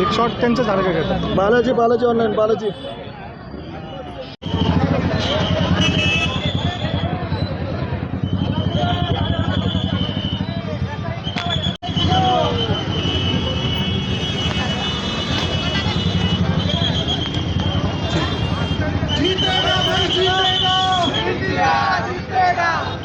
एक शॉट त्यांचं झालं का? घेतात बालाजी बालाजी ऑनलाईन बालाजी.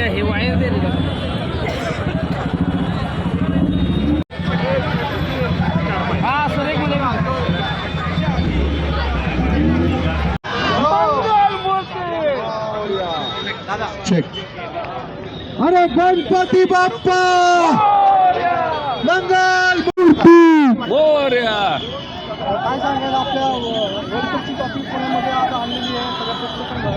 स्क्वेअर करून ठेवलाय चेक अरे गणपती बाप्पा! मंगल मूर्ती काय सांगायला आपल्या वर्ल्ड कपची ट्रॉफी पुण्यामध्ये आता आणलेली आहे सगळ्या प्रेक्षकांना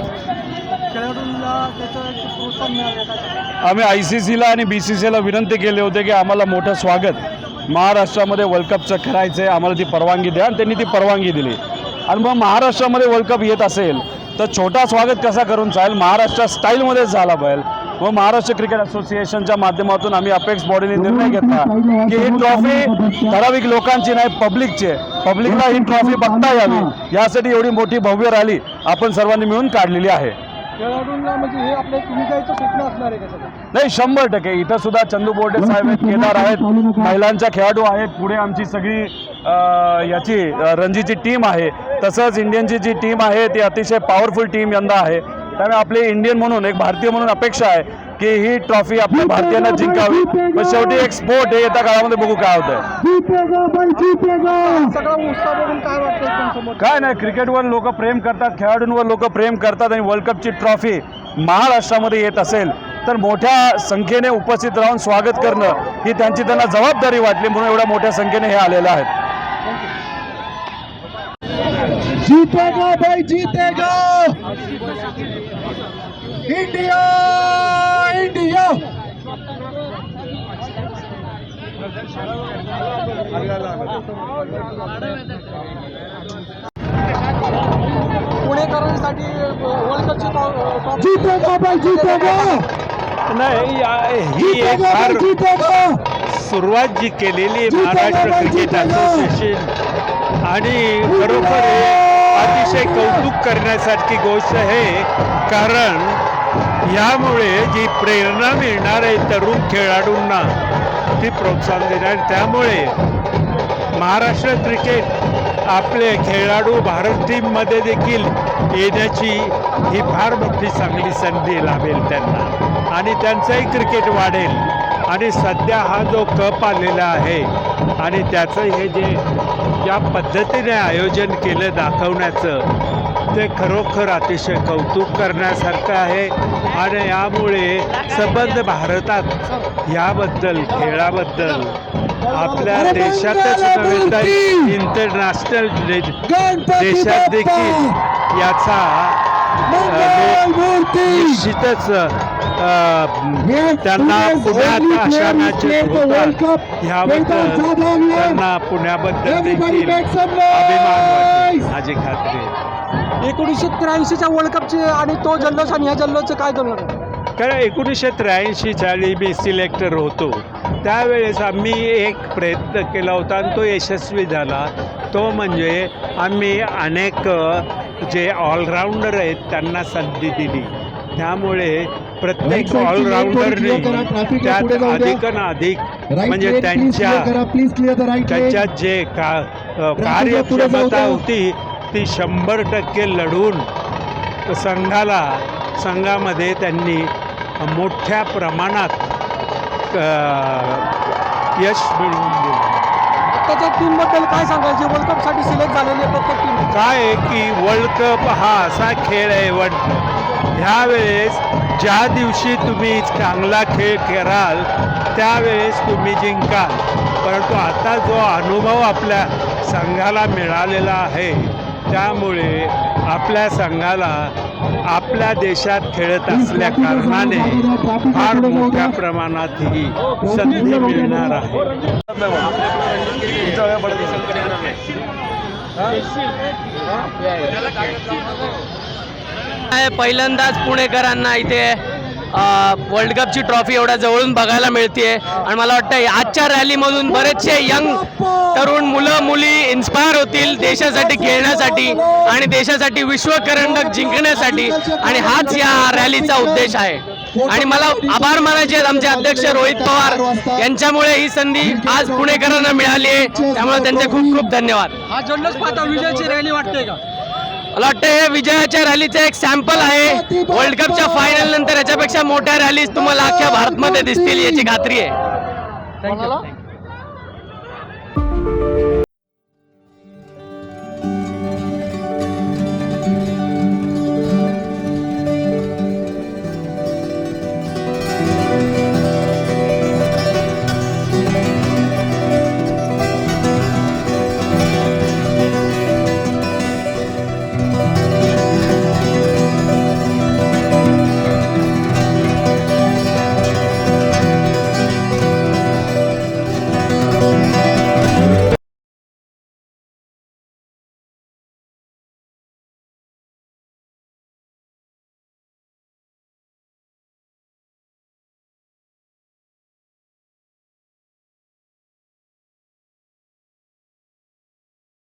खेळाडूंना त्याचं एक प्रोत्साहन मिळालं काय सांगाल? आम्ही आय सी सीला आणि बी सी सीला विनंती केली होती की आम्हाला मोठं स्वागत. महाराष्ट्रामध्ये वर्ल्ड कपचं करायचं आहे आम्हाला ती परवानगी द्या आणि त्यांनी ती परवानगी दिली. आणि मग महाराष्ट्रामध्ये वर्ल्ड कप येत असेल तर छोटा स्वागत कसा करून चालेल? महाराष्ट्र स्टाईलमध्येच झाला पाहिजे व महाराष्ट्र क्रिकेट असोसिएशनच्या माध्यमातून आम्ही अपेक्स बॉडीने निर्णय घेतला की ही ट्रॉफी ठराविक लोकांची नाही पब्लिकची आहे. पब्लिकला ही ट्रॉफी बघता यावी. यासाठी एवढी मोठी भव्य रॅली आपण सर्वांनी मिळून काढलेली आहे. खेळाडूंना म्हणजे हे स्वप्न असणार आहे नाही शंभर टक्के. इथं सुद्धा चंदू बोर्डे साहेब आहेत. केदार आहेत महिलांच्या खेळाडू आहेत. पुढे आमची सगळी याची रणजीची टीम आहे. तसंच इंडियनची जी टीम आहे ती अतिशय पॉवरफुल टीम यंदा आहे. त्यामुळे आपली इंडियन म्हणून एक भारतीय म्हणून अपेक्षा आहे. की ही ट्रॉफी आपल्या भारतीयांना जिंकावी. पण शेवटी एक स्पोर्ट हे येत्या काळामध्ये बघू काय होतंय. जीतेगा भाई जीतेगा. सगळा उत्साह बघून काय नाही क्रिकेटवर लोक प्रेम करतात खेळाडूंवर लोक प्रेम करतात आणि वर्ल्ड कपची ट्रॉफी महाराष्ट्रामध्ये येत असेल तर मोठ्या संख्येने उपस्थित राहून स्वागत करणं ही त्यांची त्यांना जबाबदारी वाटली म्हणून एवढ्या मोठ्या संख्येने हे आलेले आहेत. जीतेगा भाई जीतेगा. इंडिया! पुणेकरांसाठी वर्ल्ड कपची नाही ही एक फार सुरुवात जी केलेली महाराष्ट्र क्रिकेट. असोसिएशन आणि खरोखर हे अतिशय कौतुक करण्यासारखी गोष्ट आहे. कारण यामुळे जी प्रेरणा मिळणार आहे तरुण खेळाडूंना ती प्रोत्साहन देणार त्यामुळे महाराष्ट्र क्रिकेट आपले खेळाडू भारत टीममध्ये देखील येण्याची ही फार मोठी चांगली संधी लाभेल त्यांना. आणि त्यांचंही क्रिकेट वाढेल. आणि सध्या हा जो कप आलेला आहे आणि त्याचं हे जे ज्या पद्धतीने आयोजन केलं दाखवण्याचं ते खरोखर अतिशय कौतुक करण्यासारखं आहे आणि यामुळे संबंध भारतात याबद्दल खेळाबद्दल आपल्या देशातच नव्हे तर! इंटरनॅशनल देशात देखील याचा निश्चितच त्यांना पुण्यात. ह्याबद्दल. त्यांना पुण्याबद्दल देखील अभिमान. माझी खात्री. एकोणीसशे त्र्याऐंशीच्या वर्ल्ड कपचे आणि तो जल्लोष आणि ह्या जल्लोषचं काय जमलं कारण एकोणीसशे त्र्याऐंशी साली मी सिलेक्टर होतो त्यावेळेस आम्ही एक प्रयत्न केला होता आणि तो यशस्वी झाला तो म्हणजे आम्ही अनेक जे ऑलराऊंडर आहेत त्यांना संधी दिली त्यामुळे प्रत्येक ऑलराऊंडरने त्यात. अधिक अधिक Right म्हणजे त्यांच्या. त्यांच्यात जे का कार्यक्षमता. होती ती शंभर टक्के लढून संघाला संघामध्ये त्यांनी मोठ्या प्रमाणात यश मिळवून दिलं. आत्ताच्या टीमबद्दल काय सांगाल? जे वर्ल्ड कपसाठी सिलेक्ट झालेली प्रत्येक टीम काय आहे की वर्ल्ड कप हा असा खेळ आहे वन ह्यावेळेस ज्या दिवशी तुम्ही चांगला खेळ कराल त्यावेळेस तुम्ही जिंकाल. परंतु आता जो अनुभव आपल्या संघाला मिळालेला आहे त्यामुळे आपल्या संघाला आपल्या देशात खेळत असल्या कारणाने फार मोठ्या प्रमाणात ही संधी मिळणार आहे. आहे पहिल्यांदाच पुणेकरांना इथे वर्ल्ड कपची ट्रॉफी एवढ्या जवळून बघायला मिळते आणि मला वाटतं आजच्या रॅलीमधून बरेचसे यंग तरुण मुलं मुली इन्स्पायर होतील देशासाठी खेळण्यासाठी आणि देशासाठी विश्वकरंडक जिंकण्यासाठी. आणि हाच या रॅलीचा उद्देश आहे. आणि मला आभार मानायचे आहेत आमचे अध्यक्ष रोहित पवार यांच्यामुळे ही संधी आज पुणेकरांना मिळाली आहे. त्यामुळे त्यांचे खूप खूप धन्यवाद. हा जल्लोष पाहता विजयाची रॅली वाटते का? मला वाटतं हे विजयाच्या रॅलीचं एक सॅम्पल आहे. वर्ल्ड कपच्या फायनल नंतर याच्यापेक्षा मोठ्या रॅलीज तुम्हाला अख्ख्या भारतमध्ये दिसतील याची खात्री आहे.